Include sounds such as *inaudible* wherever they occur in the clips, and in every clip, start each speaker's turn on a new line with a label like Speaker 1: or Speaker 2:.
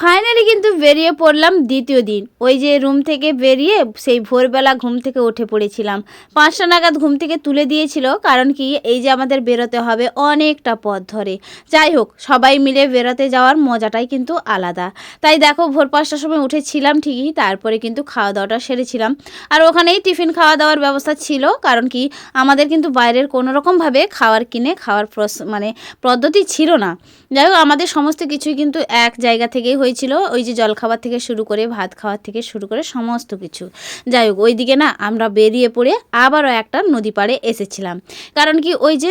Speaker 1: Finally কিন্তু বেরিয়ে পড়লাম দ্বিতীয় দিন। ওই যে রুম থেকে বেরিয়ে সেই ভোরবেলা ঘুম থেকে উঠে পড়েছিলাম। পাঁচটা নাগাদ ঘুম থেকে তুলে দিয়েছিল, কারণ কি এই যে আমাদের বেরোতে হবে অনেকটা পথ ধরে। যাই হোক, সবাই মিলে বেরোতে যাওয়ার মজাটাই কিন্তু আলাদা। তাই দেখো ভোর পাঁচটার সময় উঠেছিলাম ঠিকই, তারপরে কিন্তু খাওয়া দাওয়াটা সেরেছিলাম। আর ওখানেই টিফিন খাওয়া দাওয়ার ব্যবস্থা ছিল, কারণ কি আমাদের কিন্তু বাইরের কোনো রকমভাবে খাবার কিনে খাওয়ার মানে পদ্ধতি ছিল না। যাই হোক, আমাদের সমস্ত কিছুই কিন্তু এক জায়গা থেকেই হয়েছিল ওই যে জলখাবার থেকে শুরু করে ভাত খাওয়ার থেকে শুরু করে সমস্ত কিছু। যাই হোক, ওইদিকে না আমরা বেরিয়ে পড়ে আবারও একটা নদী পাড়ে এসেছিলাম। কারণ কি ওই যে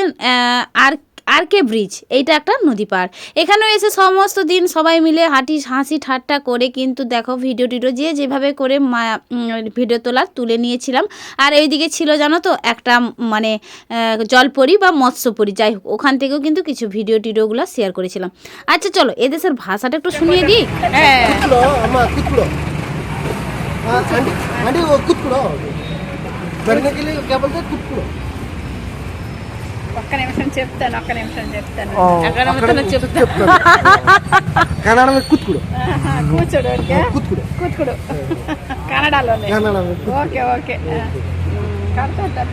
Speaker 1: আর আর কে ব্রিজ এইটা একটা নদী পার। এখানেও এসে সমস্ত দিন সবাই মিলে হাঁটি হাসি ঠাট্টা করে কিন্তু দেখো ভিডিও টিডিও যে যেভাবে করে ভিডিও তোলার তুলে নিয়েছিলাম। আর এইদিকে ছিল জানো তো একটা মানে জলপরি বা মৎস্যপরি যাই হোক ওখান থেকেও কিন্তু কিছু ভিডিও টিডিওগুলো শেয়ার করেছিলাম। আচ্ছা চলো এদেশের ভাষাটা একটু শুনিয়ে দিই।
Speaker 2: হ্যাঁ।
Speaker 3: ఒక్క నిమిషం చెప్తాను ఒక్క నిమిషం చెప్తాను
Speaker 2: చెప్తాను కన్నడ
Speaker 3: కూతుకుడు కూర్చోడు ఓకే
Speaker 2: కూతుకుడు
Speaker 3: కూతుకుడు కన్నడలోనే ఓకే ఓకే కడతా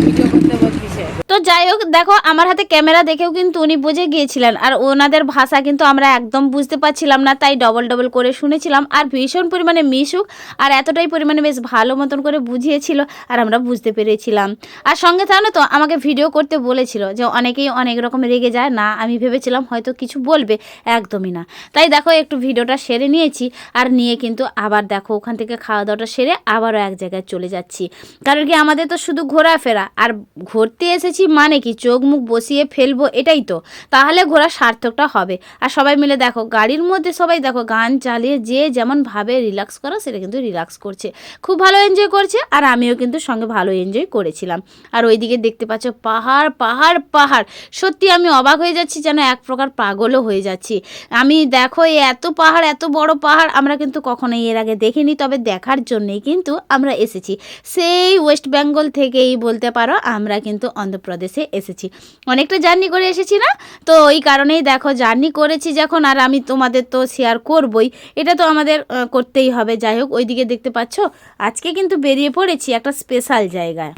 Speaker 3: ভিডিও করতে বলতেছে
Speaker 1: তো যাই হোক, দেখো, আমার হাতে ক্যামেরা দেখেও কিন্তু উনি বুঝে গিয়েছিলেন। আর ওনাদের ভাষা কিন্তু আমরা একদম বুঝতে পারছিলাম না, তাই ডবল ডবল করে শুনেছিলাম। আর ভীষণ পরিমাণে মিশুক আর এতটাই পরিমাণে বেশ ভালো মতন করে বুঝিয়েছিল আর আমরা বুঝতে পেরেছিলাম। আর সঙ্গে জানো তো আমাকে ভিডিও করতে বলেছিল যে অনেকেই অনেক রকম রেগে যায়। না, আমি ভেবেছিলাম হয়তো কিছু বলবে, একদমই না। তাই দেখো, একটু ভিডিওটা সেরে নিয়েছি আর নিয়ে কিন্তু আবার দেখো, ওখান থেকে খাওয়া দাওয়াটা সেরে আবারও এক জায়গায় চলে যাচ্ছি। কারণ কি আমাদের তো শুধু ঘোরাফেরা, আর ঘুরতে এসেছি মানে কি? চোখ মুখ বসিয়ে ফেলব এটাই তো। তাহলে ঘোরার সার্থকটা হবে। আর সবাই মিলে দেখো, গাড়ির মধ্যে সবাই দেখো, গান চালিয়ে যে যেমন ভাবে রিল্যাক্স করো, সেটা কিন্তু রিল্যাক্স করছে। খুব ভালো এনজয় করছে, আর আমিও কিন্তু সঙ্গে ভালো এনজয় করেছিলাম। আর ওইদিকে দেখতে পাচ্ছ, পাহাড় পাহাড় পাহাড়। সত্যি আমি অবাক হয়ে যাচ্ছি যেন এক প্রকার পাগলও হয়ে যাচ্ছি। আমি দেখো, এই এত পাহাড়, এত বড় পাহাড়, আমরা কিন্তু কখনোই এর আগে দেখিনি, তবে দেখার জন্যই কিন্তু আমরা এসেছি। সেই ওয়েস্ট বেঙ্গল থেকেই বলতে পারো, আমরা কিন্তু অন্ধ্রপ্রদেশে এসেছি। অনেকটা জার্নি করে এসেছি না? তো ওই কারণেই দেখো জার্নি করেছি যখন, আর আমি তোমাদের তো শেয়ার করবই। এটা তো আমাদের করতেই হবে। যাই হোক, ওইদিকে দেখতে পাচ্ছ, আজকে কিন্তু বেরিয়ে পড়েছি একটা স্পেশাল জায়গায়।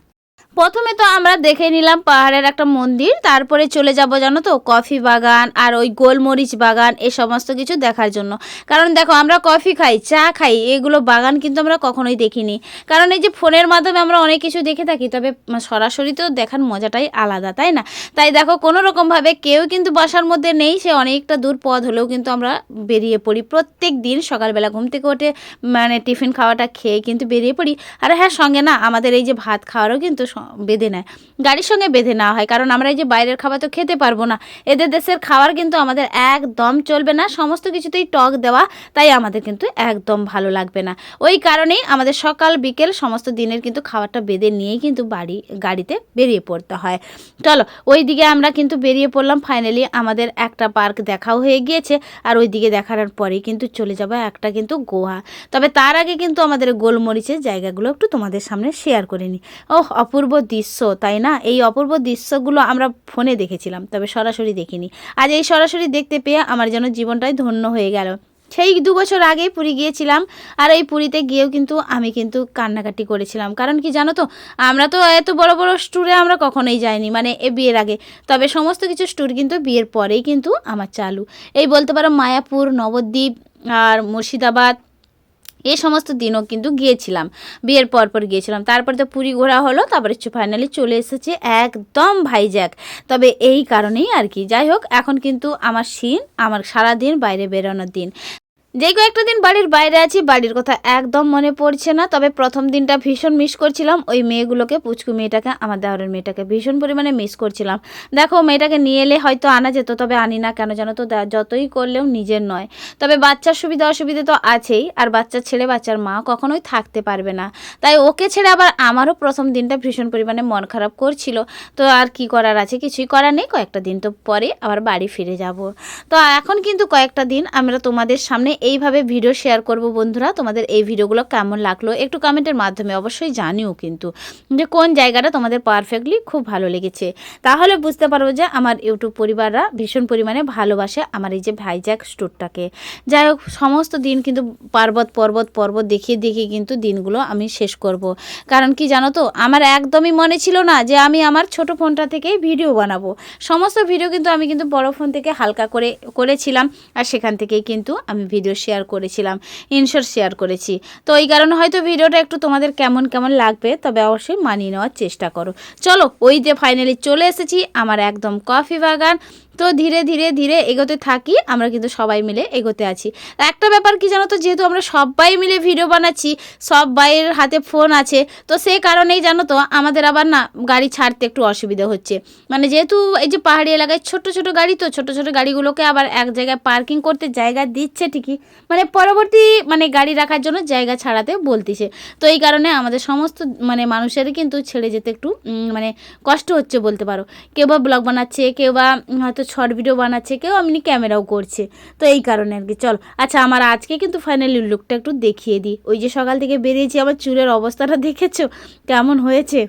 Speaker 1: প্রথমে তো আমরা দেখে নিলাম পাহাড়ের একটা মন্দির, তারপরে চলে যাব জানো তো কফি বাগান আর ওই গোলমরিচ বাগান, এ সমস্ত কিছু দেখার জন্য। কারণ দেখো আমরা কফি খাই, চা খাই, এগুলো বাগান কিন্তু আমরা কখনোই দেখিনি। কারণ এই যে ফোনের মাধ্যমে আমরা অনেক কিছু দেখে থাকি, তবে সরাসরি তো দেখার মজাটাই আলাদা, তাই না? তাই দেখো কোনো রকমভাবে কেউ কিন্তু বাসার মধ্যে নেই, সে অনেকটা দূর পথ হলেও কিন্তু আমরা বেরিয়ে পড়ি। প্রত্যেক দিন সকালবেলা ঘুম থেকে উঠে মানে টিফিন খাওয়াটা খেয়ে কিন্তু বেরিয়ে পড়ি। আর হ্যাঁ সঙ্গে না আমাদের এই যে ভাত খাওয়ারও কিন্তু বেঁধে নেয়। গাড়ির সঙ্গে বেঁধে নেওয়া হয়, কারণ আমরা এই যে বাইরের খাবার তো খেতে পারব না। এদের দেশের খাবার কিন্তু আমাদের একদম চলবে না, সমস্ত কিছুতেই টক দেওয়া, তাই আমাদের কিন্তু একদম ভালো লাগবে না। ওই কারণেই আমাদের সকাল, বিকেল সমস্ত দিনের কিন্তু খাবারটা বেঁধে নিয়েই কিন্তু বাড়ি, গাড়িতে বেরিয়ে পড়তে হয়। চলো ওই দিকে আমরা কিন্তু বেরিয়ে পড়লাম ফাইনালি আমাদের একটা পার্ক দেখাও হয়ে গিয়েছে, আর ওই দিকে দেখার পরেই কিন্তু চলে যাব একটা কিন্তু গোয়া তবে তার আগে কিন্তু আমাদের গোলমরিচের জায়গাগুলো একটু তোমাদের সামনে শেয়ার করে নিই। ওহ, অপূর্ব দৃশ্য, তাই না? এই অপূর্ব দৃশ্যগুলো আমরা ফোনে দেখেছিলাম, তবে সরাসরি দেখিনি। আজ এই সরাসরি দেখতে পেয়ে আমার যেন জীবনটাই ধন্য হয়ে গেল। সেই দু বছর আগেই পুরী গিয়েছিলাম, আর এই পুরীতে গিয়েও কিন্তু আমি কিন্তু কান্নাকাটি করেছিলাম। কারণ কি জানো তো, আমরা তো এত বড় বড় স্ট্যুরে আমরা কখনোই যাইনি মানে এ বিয়ের আগে। তবে সমস্ত কিছু স্ট্যুর কিন্তু বিয়ের পরেই কিন্তু আমার চালু। এই বলতে পারো মায়াপুর, নবদ্বীপ, আর মুর্শিদাবাদ এই সমস্ত দিনও কিন্তু গিয়েছিলাম। বিয়ের পর পর গিয়েছিলাম। তারপরে তো পুরী ঘোরা হলো, তারপরে ফাইনালি চলে এসেছে একদম ভাইজ্যাক তবে এই কারণেই আর কি। যাই হোক, এখন কিন্তু আমার সিন আমার সারাদিন বাইরে বেরোনোর দিন। যেই কয়েকটা দিন বাড়ির বাইরে আছি, বাড়ির কথা একদম মনে পড়ছে না। তবে প্রথম দিনটা ভীষণ মিস করছিলাম। ওই মেয়েগুলোকে, পুচকু মেয়েটাকে, আমার দেওয়ারের মেয়েটাকে ভীষণ পরিমাণে মিস করছিলাম। দেখো মেয়েটাকে নিয়ে এলে হয়তো আনা যেত, তবে আনি না কেন জানো তো? যতই করলেও নিজের নয়। তবে বাচ্চার সুবিধা অসুবিধা তো আছেই, আর বাচ্চার ছেলে, বাচ্চার মা কখনোই থাকতে পারবে না। তাই ওকে ছেড়ে আবার আমারও প্রথম দিনটা ভীষণ পরিমাণে মন খারাপ করছিল। তো আর কি করার আছে? কিছুই করার নেই। কয়েকটা দিন তো পরে আবার বাড়ি ফিরে যাব। তো এখন কিন্তু কয়েকটা দিন আমরা তোমাদের সামনে এইভাবে ভিডিও শেয়ার করব বন্ধুরা। তোমাদের এই ভিডিওগুলো কেমন লাগল একটু কমেন্টের মাধ্যমে অবশ্যই জানিও কিন্তু। যে কোন জায়গাটা তোমাদের পারফেক্টলি খুব ভালো লেগেছে। তাহলে বুঝতে পারব যে আমার ইউটিউব পরিবাররা ভীষণ পরিমাণে ভালোবাসে আমার এই যে ভাইজ্যাক স্টোরটাকে যাই হোক, সমস্ত দিন কিন্তু পার্বত, পর্বত পর্বত দেখিয়ে দেখিয়ে কিন্তু দিনগুলো আমি শেষ করব। কারণ কি জানো তো, আমার একদমই মনে ছিল না যে আমি আমার ছোট ফোনটা থেকেই ভিডিও বানাবো। সমস্ত ভিডিও কিন্তু আমি কিন্তু বড় ফোন থেকে হালকা করে করেছিলাম আর সেখান থেকেই কিন্তু আমি ভিডিও শেয়ার করেছিলাম ইনশর্ট শেয়ার করেছি। তো এই কারণে হয়তো ভিডিওটা একটু তোমাদের কেমন কেমন লাগবে, তবে অবশ্যই মানিয়ে নেওয়ার চেষ্টা করো। চলো, ওই যে ফাইনালি চলে এসেছি, আমার একদম কফি বাগান। তো ধীরে ধীরে ধীরে এগোতে থাকি, আমরা কিন্তু সবাই মিলে এগোতে আছি। একটা ব্যাপার কি জানো তো, যেহেতু আমরা সবাই মিলে ভিডিও বানাচ্ছি সবাইয়ের হাতে ফোন আছে, তো সেই কারণেই জানো তো, আমাদের আবার না গাড়ি ছাড়তে একটু অসুবিধা হচ্ছে। মানে যেহেতু এই যে পাহাড়ি এলাকায় ছোট ছোট গাড়ি তো, ছোট ছোট গাড়িগুলোকে আবার এক জায়গায় পার্কিং করতে জায়গা দিচ্ছে ঠিকই মানে পরবর্তী মানে গাড়ি রাখার জন্য জায়গা ছাড়াতে বলতেছে। তো এই কারণে আমাদের সমস্ত মানে মানুষেরই কিন্তু ছেড়ে যেতে একটু মানে কষ্ট হচ্ছে বলতে পারো। কেউ বা ব্লগ বানাচ্ছে, কেউ বা হয়তো শর্ট ভিডিও বানাচ্ছে, কেউ এমনি ক্যামেরাও করছে। তো এই কারণে আর কি, চল। আচ্ছা আমার আজকে কিন্তু ফাইনালি লুকটা একটু দেখিয়ে দিই। ওই যে সকাল থেকে বেরিয়েছি, আমার চুলের অবস্থাটা *laughs* দেখেছ? কেমন হয়েছে?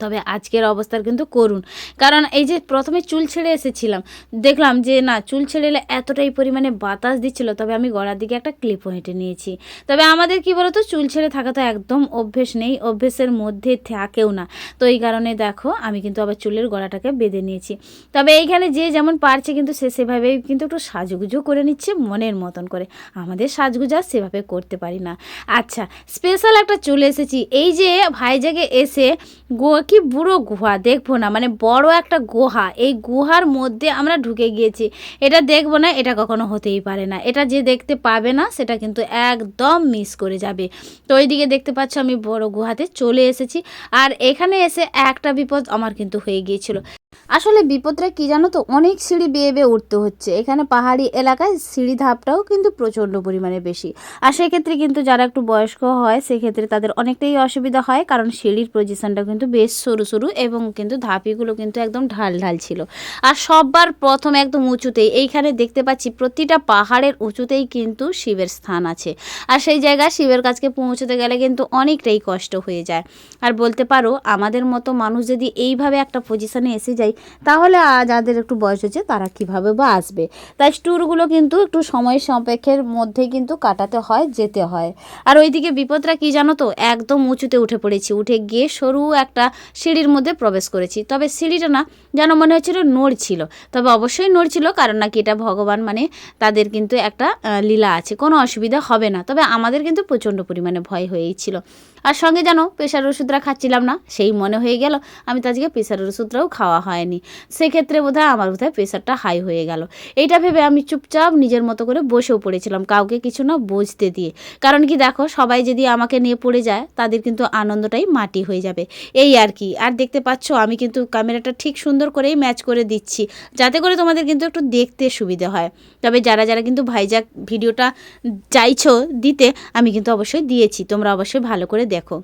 Speaker 1: তবে আজকের অবস্থার কিন্তু করুন। কারণ এই যে প্রথমে চুল ছেড়ে এসেছিলাম, দেখলাম যে না, চুল ছেড়ে এলে এতটাই পরিমাণে বাতাস দিচ্ছিল, তবে আমি গড়ার দিকে একটা ক্লিপও হেঁটে নিয়েছি। তবে আমাদের কি বলতো, চুল ছেড়ে থাকা তো একদম অভ্যেস নেই, অভ্যেসের মধ্যে থাকেও না। তো এই কারণে দেখো, আমি কিন্তু আবার চুলের গড়াটাকে বেঁধে নিয়েছি। তবে এইখানে যে যেমন পারছে কিন্তু সে সেভাবেই কিন্তু একটু সাজগুজো করে নিচ্ছে মনের মতন করে। আমাদের সাজগুজা সেভাবে করতে পারি না। আচ্ছা স্পেশাল একটা চলে এসেছি। এই যে ভাইজাগে এসে গো কি বুড়ো গুহা? দেখব না। মানে বড় একটা গুহা। এই গুহার মধ্যে আমরা ঢুকে গিয়েছি। এটা দেখব না, এটা কখনো হতেই পারে না। এটা যে দেখতে পাবে না, সেটা কিন্তু একদম মিস করে যাবে। তো ওইদিকে দেখতে পাচ্ছ, আমি বড় গুহাতে চলে এসেছি। আর এখানে এসে একটা বিপদ আমার কিন্তু হয়ে গিয়েছিল। আসলে বিপদটা কি জানো তো? অনেক সিঁড়ি বেয়ে বেয়ে উঠতে হচ্ছে। এখানে পাহাড়ি এলাকায় সিঁড়ি ধাপটাও কিন্তু প্রচণ্ড পরিমাণে বেশি। আর সেক্ষেত্রে কিন্তু যারা একটু বয়স্ক হয়, সেক্ষেত্রে তাদের অনেকটাই অসুবিধা হয়। কারণ সিঁড়ির পজিশনটা কিন্তু বেশ সরু সরু এবং কিন্তু ধাপিগুলো কিন্তু একদম ঢাল ঢাল ছিল। আর সববার প্রথম একদম উঁচুতেই, এইখানে দেখতে পাচ্ছি প্রতিটা পাহাড়ের উঁচুতেই কিন্তু শিবের স্থান আছে। আর সেই জায়গায় শিবের কাছকে পৌঁছতে গেলে কিন্তু অনেকটাই কষ্ট হয়ে যায়। আর বলতে পারো, আমাদের মতো মানুষ যদি এইভাবে একটা পজিশনে এসে যায়, তাহলে যাদের একটু বয়স হচ্ছে তারা কীভাবে বা আসবে? তাই ট্যুরগুলো কিন্তু একটু সময় সাপেক্ষের মধ্যে কিন্তু কাটাতে হয়, যেতে হয়। আর ওইদিকে বিপদটা কি জানো তো? একদম উঁচুতে উঠে পড়েছি। উঠে গিয়ে সরু একটা সিঁড়ির মধ্যে প্রবেশ করেছি। তবে সিঁড়িটা না যেন মনে হচ্ছিল নড়ছিল তবে অবশ্যই নড়ছিল কারণ নাকি এটা ভগবান মানে তাদের কিন্তু একটা লীলা আছে। কোনো অসুবিধা হবে না। তবে আমাদের কিন্তু প্রচণ্ড পরিমাণে ভয় হয়েই ছিল। আর সঙ্গে যেন প্রেশার ওষুধটা খাচ্ছিলাম না, সেই মনে হয়ে গেল আমি তো আজকে প্রেশার ওষুধটাও খাওয়া হয়নি। সেক্ষেত্রে বোধহয় আমার বোধহয় প্রেশারটা হাই হয়ে গেল। এইটা ভেবে আমি চুপচাপ নিজের মতো করে বসেও পড়েছিলাম, কাউকে কিছু না বুঝতে দিয়ে। কারণ কি দেখো, সবাই যদি আমাকে নিয়ে পড়ে যায়, তাদের কিন্তু আনন্দটাই মাটি হয়ে যাবে। এই আর কি। আর দেখতে পাচ্ছ, আমি কিন্তু ক্যামেরাটা ঠিক সুন্দর করেই ম্যাচ করে দিচ্ছি, যাতে করে তোমাদের কিন্তু একটু দেখতে সুবিধে হয়। তবে যারা যারা কিন্তু ভাইজাক ভিডিওটা চাইছো দিতে, আমি কিন্তু অবশ্যই দিয়েছি, তোমরা অবশ্যই ভালো করে দেখো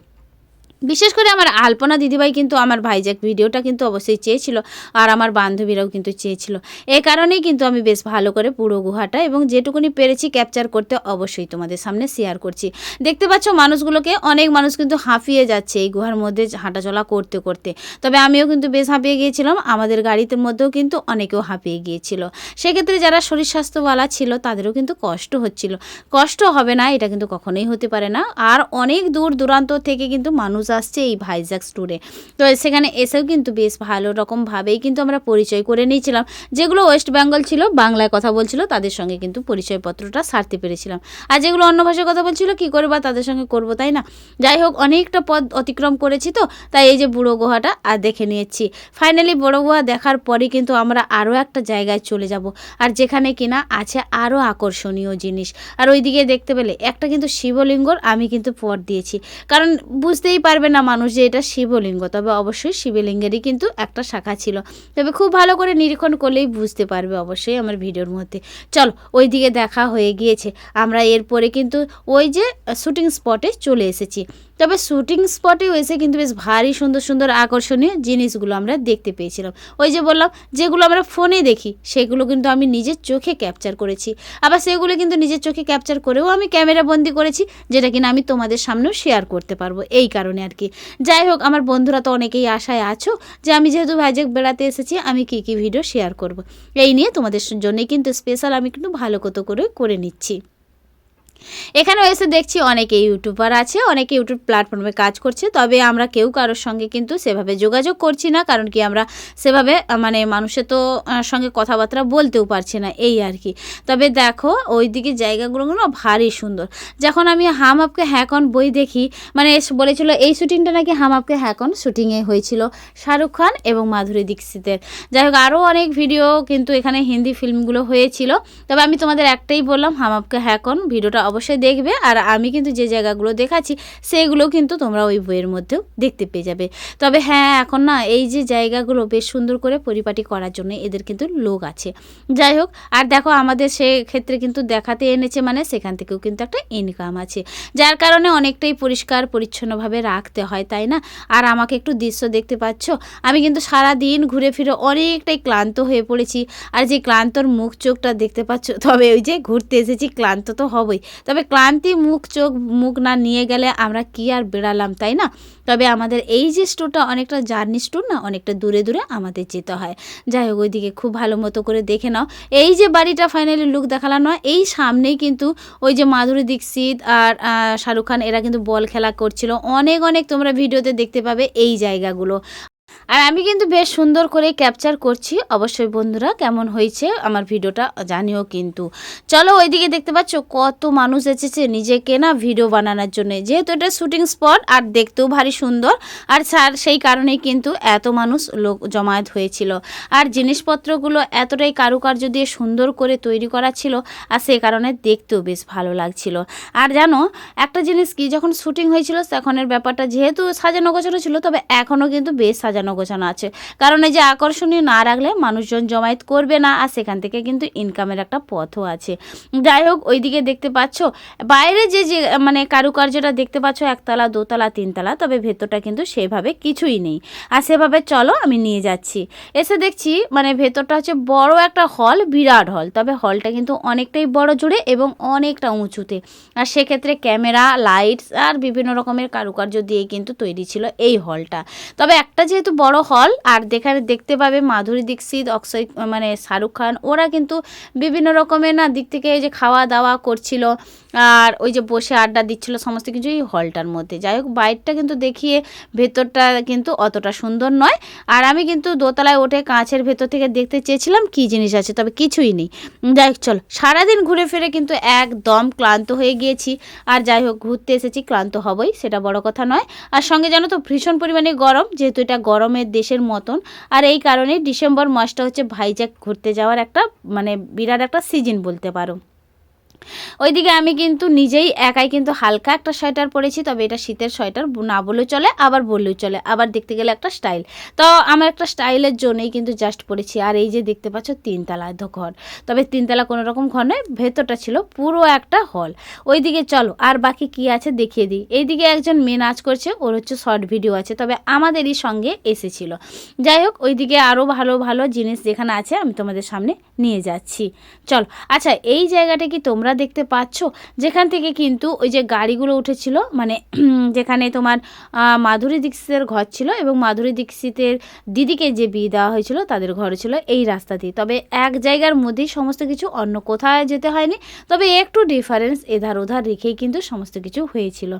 Speaker 1: বিশেষ করে আমার আলপনা দিদিভাই কিন্তু আমার ভাইজাক ভিডিওটা কিন্তু অবশ্যই চেয়েছিল আর আমার বান্ধবীরাও কিন্তু চেয়েছিল। এ কারণেই কিন্তু আমি বেশ ভালো করে পুরো গুহাটা এবং যেটুকুনি পেরেছি ক্যাপচার করতে অবশ্যই তোমাদের সামনে শেয়ার করছি। দেখতে পাচ্ছ মানুষগুলোকে, অনেক মানুষ কিন্তু হাঁপিয়ে যাচ্ছে এই গুহার মধ্যে হাঁটাচলা করতে করতে। তবে আমিও কিন্তু বেশ হাঁপিয়ে গিয়েছিলাম, আমাদের গাড়িতে মধ্যেও কিন্তু অনেকেও হাঁপিয়ে গিয়েছিল। সেক্ষেত্রে যারা শরীর স্বাস্থ্যওয়ালা ছিল তাদেরও কিন্তু কষ্ট হচ্ছিল। কষ্ট হবে না, এটা কিন্তু কখনোই হতে পারে না। আর অনেক দূর দূরান্ত থেকে কিন্তু মানুষ আসছে এই ভাইজাক ট্যুরে তো সেখানে এসেও কিন্তু বেশ ভালো রকমভাবেই কিন্তু আমরা পরিচয় করে নিয়েছিলাম। যেগুলো ওয়েস্ট বেঙ্গল ছিল, বাংলায় কথা বলছিল, তাদের সঙ্গে কিন্তু পরিচয়পত্রটা সারতে পেরেছিলাম। আর যেগুলো অন্য ভাষায় কথা বলছিল, কী করে বা তাদের সঙ্গে করব তাই না? যাই হোক, অনেকটা পথ অতিক্রম করেছি তো, তাই এই যে বুড়ো গুহাটা আর দেখে নিয়েছি। ফাইনালি বড় গুহা দেখার পরে কিন্তু আমরা আরও একটা জায়গায় চলে যাব। আর যেখানে কিনা আছে আরও আকর্ষণীয় জিনিস। আর ওইদিকে দেখতে পেলে একটা কিন্তু শিবলিঙ্গর আমি কিন্তু পট দিয়েছি। কারণ বুঝতেই পারবে পারবে না মানুষ যে এটা শিবলিঙ্গ, তবে অবশ্যই শিবলিঙ্গেরই কিন্তু একটা শাখা ছিল। তবে খুব ভালো করে নিরীক্ষণ করলেই বুঝতে পারবে অবশ্যই আমার ভিডিওর মধ্যে। চলো ওই দিকে দেখা হয়ে গিয়েছে। আমরা এরপরে কিন্তু ওই যে শুটিং স্পটে চলে এসেছি। তবে শুটিং স্পটেও এসে কিন্তু বেশ ভারী সুন্দর সুন্দর আকর্ষণীয় জিনিসগুলো আমরা দেখতে পেয়েছিলাম। ওই যে বললাম, যেগুলো আমরা ফোনে দেখি, সেগুলো কিন্তু আমি নিজের চোখে ক্যাপচার করেছি। আবার সেগুলো কিন্তু নিজের চোখে ক্যাপচার করেও আমি ক্যামেরা বন্দি করেছি, যেটা কিনা আমি তোমাদের সামনেও শেয়ার করতে পারব। এই কারণে আর কি যাই হোক, আমার বন্ধুরা তো অনেকেই আশায় আছো যে আমি যেহেতু ভাইজাক বেড়াতে এসেছি, আমি কি কি ভিডিও শেয়ার করব। এই নিয়ে তোমাদের জন্যই কিন্তু স্পেশাল আমি কিন্তু ভালো কত করে করে নিচ্ছি। এখানেও এসে দেখছি অনেকে ইউটিউবার আছে, অনেকে ইউটিউব প্ল্যাটফর্মে কাজ করছে, তবে আমরা কেউ কারোর সঙ্গে কিন্তু সেভাবে যোগাযোগ করছি না, কারণ কি আমরা সেভাবে মানে মানুষের তো সঙ্গে কথাবার্তা বলতেও পারছি না, এই আর কি। তবে দেখো ওই দিকে জায়গাগুলো ভারী সুন্দর। যখন আমি হাম আপকে হ্যাকন বই দেখি মানে বলেছিল, এই শুটিংটা নাকি হাম আপকে হ্যাকন শুটিংয়ে হয়েছিল শাহরুখ খান এবং মাধুরী দীক্ষিতের। যাই হোক আরও অনেক ভিডিও কিন্তু এখানে হিন্দি ফিল্মগুলো হয়েছিল। তবে আমি তোমাদের একটাই বললাম, হাম আপকে হ্যাকন ভিডিওটা অবশ্যই দেখবে। আর আমি কিন্তু যে জায়গাগুলো দেখাচ্ছি, সেগুলো কিন্তু তোমরা ওই বইয়ের মধ্যেও দেখতে পেয়ে যাবে। তবে হ্যাঁ এখন না এই যে জায়গাগুলো বেশ সুন্দর করে পরিপাটি করার জন্য এদের কিন্তু লোক আছে। যাই হোক, আর দেখো আমাদের সে ক্ষেত্রে কিন্তু দেখাতে এনেছে মানে সেখান থেকেও কিন্তু একটা ইনকাম আছে। যার কারণে অনেকটাই পরিষ্কার, পরিচ্ছন্নভাবে রাখতে হয়, তাই না? আর আমাকে একটু দৃশ্য দেখতে পাচ্ছ? আমি কিন্তু সারা দিন ঘুরে ফিরে অনেকটাই ক্লান্ত হয়ে পড়েছি। আর যে ক্লান্তর মুখ চোখটা দেখতে পাচ্ছ, তবে ওই যে ঘুরতে এসেছি, ক্লান্ত তো হবই। তবে ক্লান্তি মুখ, চোখ, মুখ না নিয়ে গেলে আমরা কি আর বেড়ালাম, তাই না? তবে আমাদের এই যে স্টোরটা অনেকটা জার্নি স্টোর না, অনেকটা দূরে দূরে আমাদের যেতে হয়। যাই হোক, ওইদিকে খুব ভালো মতো করে দেখে নাও। এই যে বাড়িটা ফাইনালি লুক দেখালাম না, এই সামনেই কিন্তু ওই যে মাধুরী দীক্ষিত আর শাহরুখ খান, এরা কিন্তু বল খেলা করছিল। অনেক অনেক তোমরা ভিডিওতে দেখতে পাবে এই জায়গাগুলো। আর আমি কিন্তু বেশ সুন্দর করে ক্যাপচার করছি। অবশ্যই বন্ধুরা কেমন হয়েছে আমার ভিডিওটা জানিও কিন্তু। চলো ওইদিকে দেখতে পাচ্ছ কত মানুষ এসেছে নিজেকে না ভিডিও বানানোর জন্য। যেহেতু এটা শুটিং স্পট আর দেখতেও ভারী সুন্দর, আর স্যার সেই কারণেই কিন্তু এত মানুষ লোক জমায়েত হয়েছিল। আর জিনিসপত্রগুলো এতটাই কারুকার্য দিয়ে সুন্দর করে তৈরি করা ছিল, আর সেই কারণে দেখতেও বেশ ভালো লাগছিল। আর জানো, একটা জিনিস কি, যখন শুটিং হয়েছিল তখনের ব্যাপারটা যেহেতু সাজানো গোছানো ছিল, তবে এখনও কিন্তু বেশ সাজানো গোছানো আছে। কারণ এই যে আকর্ষণীয় না রাখলে মানুষজন জমায়েত করবে না, আর সেখান থেকে কিন্তু ইনকামের একটা পথও আছে। যাই হোক, ওইদিকে দেখতে পাচ্ছ, বাইরে যে যে মানে কারুকার্যটা দেখতে পাচ্ছ, একতলা, দোতলা, তিনতলা, তবে ভেতরটা কিন্তু সেভাবে কিছুই নেই। আর সেভাবে চলো, আমি নিয়ে যাচ্ছি। এসে দেখছি মানে ভেতরটা হচ্ছে বড় একটা হল বিরাট হল তবে হলটা কিন্তু অনেকটাই বড় জুড়ে এবং অনেকটা উঁচুতে। আর সেক্ষেত্রে ক্যামেরা লাইটস আর বিভিন্ন রকমের কারুকার্য দিয়ে কিন্তু তৈরি ছিল এই হলটা তবে একটা যেহেতু বড় হল, আর দেখানে দেখতে পাবে মাধুরী, দীক্ষিত, অক্ষয় মানে শাহরুখ খান। ওরা কিন্তু বিভিন্ন রকমের না, দিক থেকে এই যে খাওয়া দাওয়া করছিল, আর ওই যে বসে আড্ডা দিচ্ছিল, সমস্ত কিছু এই হলটার মধ্যে। যাই হোক, বাইরটা কিন্তু দেখিয়ে ভেতরটা কিন্তু অতটা সুন্দর নয়। আর আমি কিন্তু দোতলায় ওঠে কাঁচের ভেতর থেকে দেখতে চেয়েছিলাম কি জিনিস আছে, তবে কিছুই নেই। যাই চলো। সারাদিন ঘুরে ফিরে কিন্তু একদম ক্লান্ত হয়ে গিয়েছি। আর যাই হোক, ঘুরতে এসেছি, ক্লান্ত হবই, সেটা বড় কথা নয়। আর সঙ্গে জানো তো, ভীষণ পরিমাণে গরম, যেহেতু এটা গরমের দেশের মতন। আর এই কারণে ডিসেম্বর মাসটা হচ্ছে ভাইজ্যাক ঘুরতে যাওয়ার একটা মানে বিরাট একটা সিজন বলতে পারো। ওইদিকে আমি কিন্তু নিজেই একাই কিন্তু হালকা একটা সোয়েটার পরেছি, তবে এটা শীতের সোয়েটার না বলেও চলে, আবার বললেও চলে, আবার দেখতে গেলে একটা স্টাইল। তো আমার একটা স্টাইলের জন্যই কিন্তু জাস্ট পরেছি, আর এই যে দেখতে পাচ্ছ তিনতলা ঘর। তবে তিনতলা কোনো রকম ঘর নয়, ভেতরটা ছিল পুরো একটা হল। ওইদিকে চলো, আর বাকি কি আছে দেখিয়ে দিই। এইদিকে একজন মেয়ে নাচ করছে, ওর হচ্ছে শর্ট ভিডিও আছে, তবে আমাদেরই সঙ্গে এসেছিল। যাই হোক, ওইদিকে আরও ভালো ভালো জিনিস যেখানে আছে, আমি তোমাদের সামনে নিয়ে যাচ্ছি। চলো আচ্ছা এই জায়গাটা কি তোমরা দেখতে পাচ্ছ। যেখান থেকে কিন্তু ওই যে গাড়িগুলো উঠেছিল মানে *clears throat* যেখানে তোমার মাধুরী দীক্ষিতের ঘর ছিল এবং মাধুরী দীক্ষিতের দিদিকে যে বিয়ে দেওয়া হয়েছিল তাদের ঘর ছিল এই রাস্তা দিয়ে। তবে এক জায়গার মধ্যেই সমস্ত কিছু, অন্য কোথায় যেতে হয়নি। তবে একটু ডিফারেন্স এধার ওধার রেখেই কিন্তু সমস্ত কিছু হয়েছিল।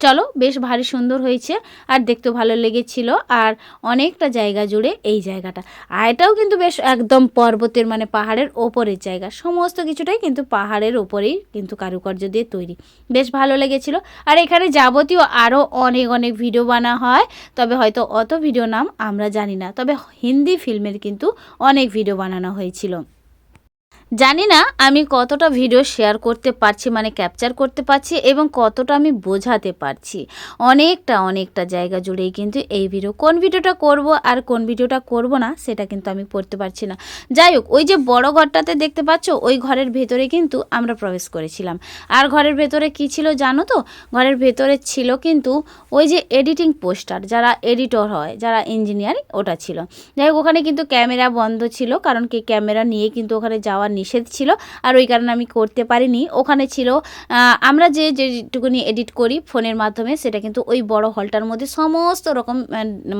Speaker 1: চলো, বেশ ভারী সুন্দর হয়েছে আর দেখতেও ভালো লেগেছিল আর অনেকটা জায়গা জুড়ে এই জায়গাটা। আর এটাও কিন্তু বেশ একদম পর্বতের মানে পাহাড়ের ওপরের জায়গা। সমস্ত কিছুটাই কিন্তু পাহাড়ের ওপরেই কিন্তু কারুকার্য দিয়ে তৈরি। বেশ ভালো লেগেছিল। আর এখানে যাবতীয় আরও অনেক অনেক ভিডিও বানা হয়, তবে হয়তো অত ভিডিও নাম আমরা জানি না। তবে হিন্দি ফিল্মের কিন্তু অনেক ভিডিও বানানো হয়েছিল। জানি না আমি কতটা ভিডিও শেয়ার করতে পারছি মানে ক্যাপচার করতে পারছি এবং কতটা আমি বোঝাতে পারছি। অনেকটা অনেকটা জায়গা জুড়েই কিন্তু এই ভিডিও কোন ভিডিওটা করব আর কোন ভিডিওটা করব না, সেটা কিন্তু আমি পড়তে পারছি না। যাই হোক, ওই যে বড় ঘরটাতে দেখতে পাচ্ছ, ওই ঘরের ভেতরে কিন্তু আমরা প্রবেশ করেছিলাম। আর ঘরের ভেতরে কি ছিল জানো তো? ঘরের ভেতরে ছিল কিন্তু ওই যে এডিটিং পোস্টার যারা এডিটর হয়, যারা ইঞ্জিনিয়ার ওটা ছিল। যাই হোক, ওখানে কিন্তু ক্যামেরা বন্ধ ছিল, কারণ কি ক্যামেরা নিয়ে কিন্তু ওখানে যাওয়া নিষেধ ছিল আর ওই কারণে আমি করতে পারিনি। ওখানে ছিল আমরা যে যেটুকুনি এডিট করি ফোনের মাধ্যমে, সেটা কিন্তু ওই বড় হলটার মধ্যে সমস্ত রকম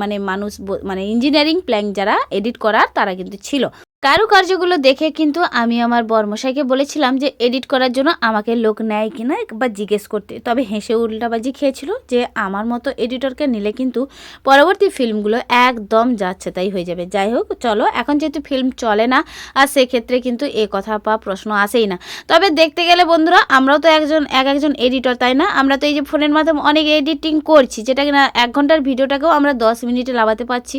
Speaker 1: মানে মানুষ মানে ইঞ্জিনিয়ারিং প্ল্যান যারা এডিট করার, তারা কিন্তু ছিল। কারুকার্যগুলো দেখে কিন্তু আমি আমার বর্মশাইকে বলেছিলাম যে এডিট করার জন্য আমাকে লোক নেয় কিনা বা জিজ্ঞেস করতে। তবে হেসে উল্টাবাজি খেয়েছিল যে আমার মতো এডিটরকে নিলে কিন্তু পরবর্তী ফিল্মগুলো একদম যাচ্ছে তাই হয়ে যাবে। যাই হোক, চলো, এখন যেহেতু ফিল্ম চলে না, আর সেক্ষেত্রে কিন্তু এ কথা বা প্রশ্ন আসেই না। তবে দেখতে গেলে বন্ধুরা, আমরাও তো একজন, এক একজন এডিটর, তাই না? আমরা তো এই যে ফোনের মাধ্যমে অনেক এডিটিং করছি, যেটা কিনা এক ঘণ্টার ভিডিওটাকেও আমরা দশ মিনিটে লাগাতে পারছি।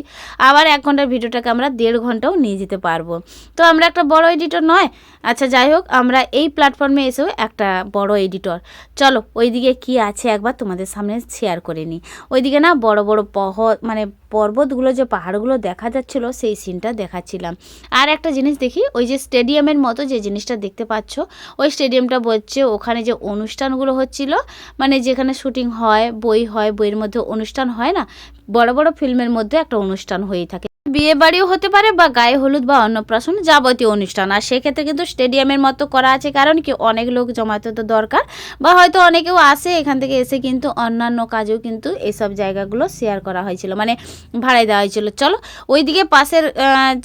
Speaker 1: আবার এক ঘণ্টার ভিডিওটাকে আমরা দেড় ঘন্টাও নিয়ে যেতে পারব। তো আমরা একটা বড় এডিটর নয়? আচ্ছা যাই হোক, আমরা এই প্ল্যাটফর্মে এসেও একটা বড় এডিটর চলো, ওইদিকে কি আছে একবার তোমাদের সামনে শেয়ার করে নিই। ওইদিকে না বড় বড় পহ মানে পর্বতগুলো, যে পাহাড়গুলো দেখা যাচ্ছিল, সেই সিনটা দেখাচ্ছিলাম। আর একটা জিনিস দেখি, ওই যে স্টেডিয়ামের মতো যে জিনিসটা দেখতে পাচ্ছ, ওই স্টেডিয়ামটা বলছে ওখানে যে অনুষ্ঠানগুলো হচ্ছিল মানে যেখানে শুটিং হয়, বই হয়, বইয়ের মধ্যে অনুষ্ঠান হয় না, বড় বড় ফিল্মের মধ্যে একটা অনুষ্ঠান হয়েই থাকে। বিয়ে বাড়িও হতে পারে বা গায়ে হলুদ বা অন্নপ্রাশন যাবতীয় অনুষ্ঠান। আর সেক্ষেত্রে কিন্তু স্টেডিয়ামের মতো করা আছে, কারণ কি অনেক লোক জমাতে তো দরকার বা হয়তো অনেকেও আসে, এখান থেকে এসে কিন্তু অন্যান্য কাজেও কিন্তু এসব জায়গাগুলো শেয়ার করা হয়েছিল মানে ভাড়ায় দেওয়া হয়েছিল। চলো, ওইদিকে পাশের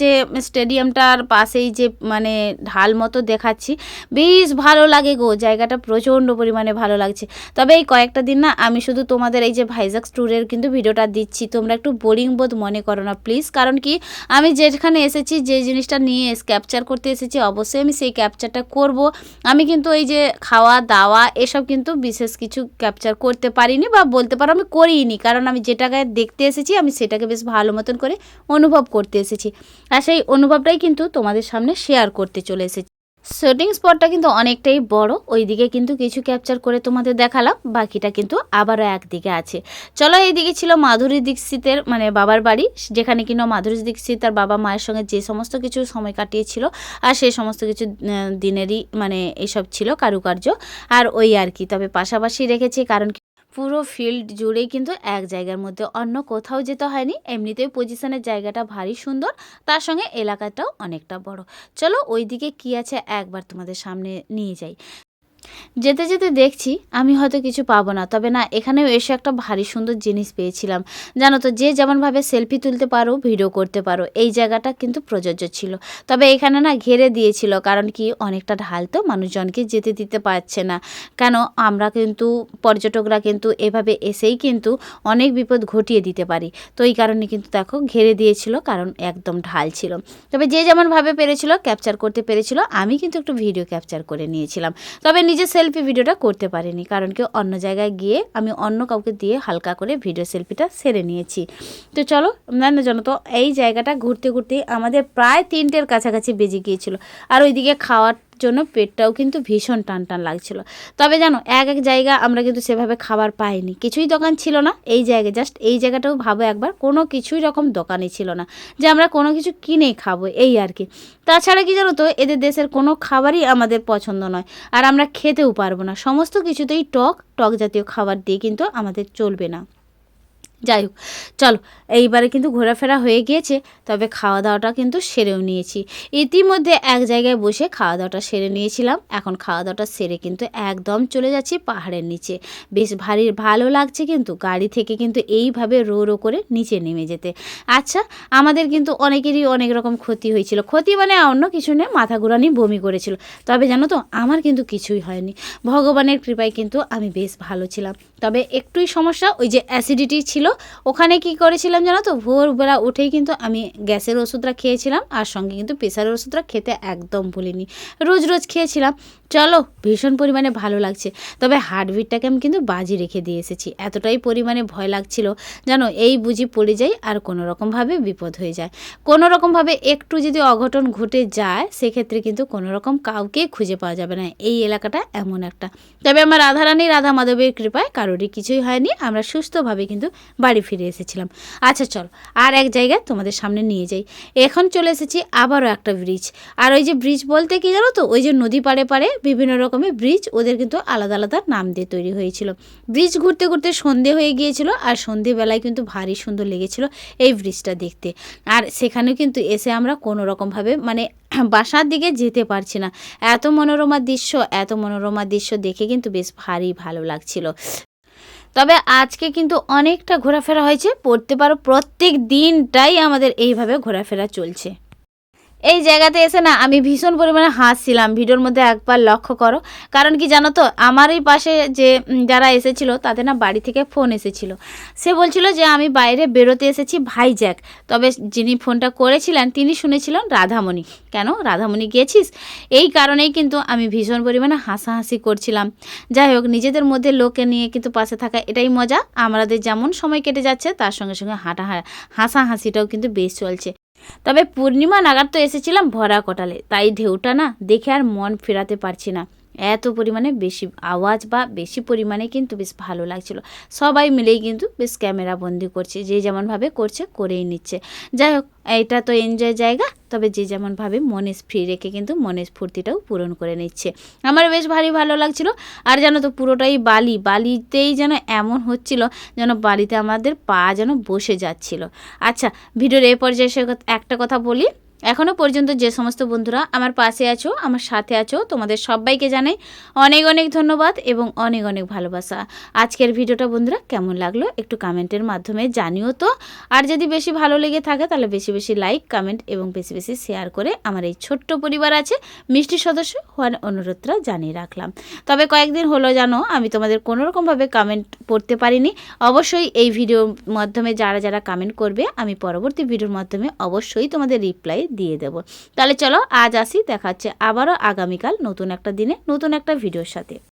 Speaker 1: যে স্টেডিয়ামটার পাশেই যে মানে ঢাল মতো দেখাচ্ছি, বেশ ভালো লাগে গো, জায়গাটা প্রচণ্ড পরিমাণে ভালো লাগছে। তবে এই কয়েকটা দিন না, আমি শুধু তোমাদের এই যে ভাইজাক ট্যুরের কিন্তু ভিডিওটা দিচ্ছি, তোমরা একটু বোরিং বোধ মনে করো না প্লিজ কারণ কি আমি যেখানে এসেছি, যে জিনিসটা নিয়ে ক্যাপচার করতে এসেছি, অবশ্যই আমি সেই ক্যাপচারটা করব। আমি কিন্তু এই যে খাওয়া, দাওয়া এসব কিন্তু বিশেষ কিছু ক্যাপচার করতে পারিনি বা বলতে পারো আমি করিনি কারণ আমি যেটাকে দেখতে এসেছি, আমি সেটাকে বেশ ভালো মতন করে অনুভব করতে এসেছি। আর সেই অনুভবটাই কিন্তু তোমাদের সামনে শেয়ার করতে চলে এসেছি। শুটিং স্পটটা কিন্তু অনেকটাই বড়। ওইদিকে কিন্তু কিছু ক্যাপচার করে তোমাদের দেখালাম, বাকিটা কিন্তু আবারও একদিকে আছে। চলো এইদিকে ছিল মাধুরী দীক্ষিতের মানে বাবার বাড়ি, যেখানে কিনা মাধুরী দীক্ষিত তার বাবা মায়ের সঙ্গে যে সমস্ত কিছু সময় কাটিয়েছিল, আর সেই সমস্ত কিছু দিনেরই মানে এসব ছিল কারুকার্য। আর ওই আর কি, তবে পাশাপাশি রেখেছি, কারণ পুরো ফিল্ড জুড়েই কিন্তু এক জায়গার মধ্যে অন্য কোথাও যেতে হয়নি। এমনিতেই পজিশনের জায়গাটা ভারী সুন্দর, তার সঙ্গে এলাকাটাও অনেকটা বড়। চলো ওইদিকে কি আছে একবার তোমাদের সামনে নিয়ে যাই। যেতে যেতে দেখছি আমি হয়তো কিছু পাবো না, তবে না, এখানেও এসে একটা ভারী সুন্দর জিনিস পেয়েছিলাম। জানো তো, যে যেমনভাবে সেলফি তুলতে পারো, ভিডিও করতে পারো, এই জায়গাটা কিন্তু প্রযোজ্য ছিল। তবে এখানে না ঘেরে দিয়েছিল, কারণ কি, অনেকটা ঢাল তো মানুষজনকে যেতে দিতে পারছে না। কেন, আমরা কিন্তু, পর্যটকরা কিন্তু এভাবে এসেই কিন্তু অনেক বিপদ ঘটিয়ে দিতে পারি। তো এই কারণে কিন্তু দেখো, ঘেরে দিয়েছিল, কারণ একদম ঢাল ছিল। তবে যে যেমনভাবে পেরেছিল ক্যাপচার করতে পেরেছিল, আমি কিন্তু একটু ভিডিও ক্যাপচার করে নিয়েছিলাম। তবে নিজে সেলফি ভিডিওটা করতে পারিনি, কারণ কি অন্য জায়গায় গিয়ে আমি অন্য কাউকে দিয়ে হালকা করে ভিডিও সেলফিটা সেরে নিয়েছি। তো চলো না জন তো, এই জায়গাটা ঘুরতে ঘুরতে আমাদের প্রায় তিনটের কাছাকাছি বেজে গিয়েছিল। আর ওইদিকে খাওয়ার জন্য পেটটাও কিন্তু ভীষণ টান টান লাগছিল। তবে জানো, এক এক জায়গা আমরা কিন্তু সেভাবে খাবার পাইনি। কিছুই দোকান ছিল না এই জায়গায়, জাস্ট এই জায়গাটাও ভাবো একবার, কোনো কিছুই রকম দোকানই ছিল না যে আমরা কোনো কিছু কিনেই খাব, এই আর কি। তাছাড়া কি জানো তো, এদের দেশের কোনো খাবারই আমাদের পছন্দ নয় আর আমরা খেতেও পারব না। সমস্ত কিছুতেই টক টক জাতীয় খাবার দিয়ে কিন্তু আমাদের চলবে না। যাই হোক, চলো, এইবারে কিন্তু ঘোরাফেরা হয়ে গিয়েছে, তবে খাওয়া দাওয়াটা কিন্তু সেরেও নিয়েছি। ইতিমধ্যে এক জায়গায় বসে খাওয়া দাওয়াটা সেরে নিয়েছিলাম, এখন খাওয়া দাওয়াটা সেরে কিন্তু একদম চলে যাচ্ছি পাহাড়ের নিচে। বেশ ভারী, ভালো লাগছে কিন্তু গাড়ি থেকে কিন্তু এইভাবে রো রো করে নিচে নেমে যেতে। আচ্ছা আমাদের কিন্তু অনেকেরই অনেক রকম ক্ষতি হয়েছিল। ক্ষতি মানে অন্য কিছু নিয়ে, মাথা ঘুরানি বমি করেছিল। তবে জানো তো, আমার কিন্তু কিছুই হয়নি। ভগবানের কৃপায় কিন্তু আমি বেশ ভালো ছিলাম। তবে একটুই সমস্যা, ওই যে অ্যাসিডিটি ছিল ওখানে কি করেছিলাম জানো তো? ভোরবেলা উঠেই কিন্তু আমি গ্যাসের ওষুধটা খেয়েছিলাম আর সঙ্গে কিন্তু প্রেশারের ওষুধটা খেতে একদম ভুলিনি। রোজ রোজ খেয়েছিলাম। চলো, ভীষণ পরিমাণে ভালো লাগছে। তবে হার্টবিটটাকে আমি কিন্তু বাজি রেখে দিয়ে এসেছি। এতটাই পরিমাণে ভয় লাগছিল জানো, এই বুঝি পড়ে যাই আর কোনো রকমভাবে বিপদ হয়ে যায়। কোনো রকমভাবে একটু যদি অঘটন ঘটে যায়, সেক্ষেত্রে কিন্তু কোনো রকম কাউকে খুঁজে পাওয়া যাবে না। এই এলাকাটা এমন একটা। তবে আমার রাধারানী রাধা মাধবের কৃপায় কারোরই কিছুই হয়নি। আমরা সুস্থভাবে কিন্তু বাড়ি ফিরে এসেছিলাম। আচ্ছা চলো, আর এক জায়গায় তোমাদের সামনে নিয়ে যাই। এখন চলে এসেছি আবারও একটা ব্রিজ আর ওই যে ব্রিজ বলতে কি জানো তো? ওই যে নদী পাড়ে পাড়ে বিভিন্ন রকমের ব্রিজ ওদের কিন্তু আলাদা আলাদা নাম দিয়ে তৈরি হয়েছিল। ব্রিজ ঘুরতে ঘুরতে সন্ধে হয়ে গিয়েছিল আর সন্ধেবেলায় কিন্তু ভারী সুন্দর লেগেছিল এই ব্রিজটা দেখতে। আর সেখানে কিন্তু এসে আমরা কোনো রকমভাবে মানে *clears throat* বাসার দিকে যেতে পারছি না। এত মনোরমা দৃশ্য, এত মনোরমা দৃশ্য দেখে কিন্তু বেশ ভারী ভালো লাগছিল। তবে আজকে কিন্তু অনেকটা ঘোরাফেরা হয়েছে পড়তে পারো প্রত্যেক দিনটাই আমাদের এইভাবে ঘোরাফেরা চলছে। এই জায়গাতে এসে না আমি ভীষণ পরিমাণে হাসছিলাম। ভিডিওর মধ্যে একবার লক্ষ্য করো। কারণ কি জানো তো আমারই পাশে যে যারা এসেছিল, তাদের না বাড়ি থেকে ফোন এসেছিল। সে বলছিল যে, আমি বাইরে বেরোতে এসেছি ভাইজ্যাক। তবে যিনি ফোনটা করেছিলেন, তিনি শুনেছিলেন রাধামণি। কেন? রাধামণি গিয়েছিস এই কারণেই কিন্তু আমি ভীষণ পরিমাণে হাসাহাসি করছিলাম। যাই হোক, নিজেদের মধ্যে লোকে নিয়ে কিন্তু পাশে থাকা এটাই মজা। আমাদের যেমন সময় কেটে যাচ্ছে, তার সঙ্গে সঙ্গে হাঁটা, হাসাহাসিটাও কিন্তু বেশ চলছে। তবে পূর্ণিমা নাগাদ তো এসেছিলাম ভরা কটালে। তাই ঢেউটা না দেখে আর মন ফেরাতে পারছি না। এত পরিমাণে বেশি আওয়াজ বা বেশি পরিমাণে কিন্তু বেশ ভালো লাগছিল। সবাই মিলেই কিন্তু বেশ ক্যামেরা বন্দি করছে, যে যেমনভাবে করছে করেই নিচ্ছে। যাই হোক, এটা তো এনজয় জায়গা, তবে যে যেমনভাবে মনে ফ্রি রেখে কিন্তু মনের স্ফূর্তিটাও পূরণ করে নিচ্ছে। আমার বেশ ভারী ভালো লাগছিল। আর জানো তো, পুরোটাই বালি, বালিতেই যেন এমন হচ্ছিল যেন বালিতে আমাদের পা যেন বসে যাচ্ছিল। আচ্ছা ভিডিওর এ পর্যায়ে এসে একটা কথা বলি। এখনও পর্যন্ত যে সমস্ত বন্ধুরা আমার পাশে আছো, আমার সাথে আছো, তোমাদের সবাইকে জানাই অনেক অনেক ধন্যবাদ এবং অনেক অনেক ভালোবাসা। আজকের ভিডিওটা বন্ধুরা কেমন লাগল একটু কমেন্টের মাধ্যমে জানিও তো। আর যদি বেশি ভালো লেগে থাকে তাহলে বেশি বেশি লাইক, কমেন্ট এবং বেশি বেশি শেয়ার করে আমার এই ছোট্ট পরিবার আছে, মিষ্টি সদস্য হওয়ার অনুরোধটা জানিয়ে রাখলাম। তবে কয়েকদিন হলো জানো, আমি তোমাদের কোনো রকমভাবে কমেন্ট পড়তে পারিনি। অবশ্যই এই ভিডিওর মাধ্যমে যারা যারা কমেন্ট করবে, আমি পরবর্তী ভিডিওর মাধ্যমে অবশ্যই তোমাদের রিপ্লাই দিয়ে দেবো। তাহলে চলো আজ আসি, দেখাচ্ছে আবারও আগামীকাল নতুন একটা দিনে, নতুন একটা ভিডিওর সাথে।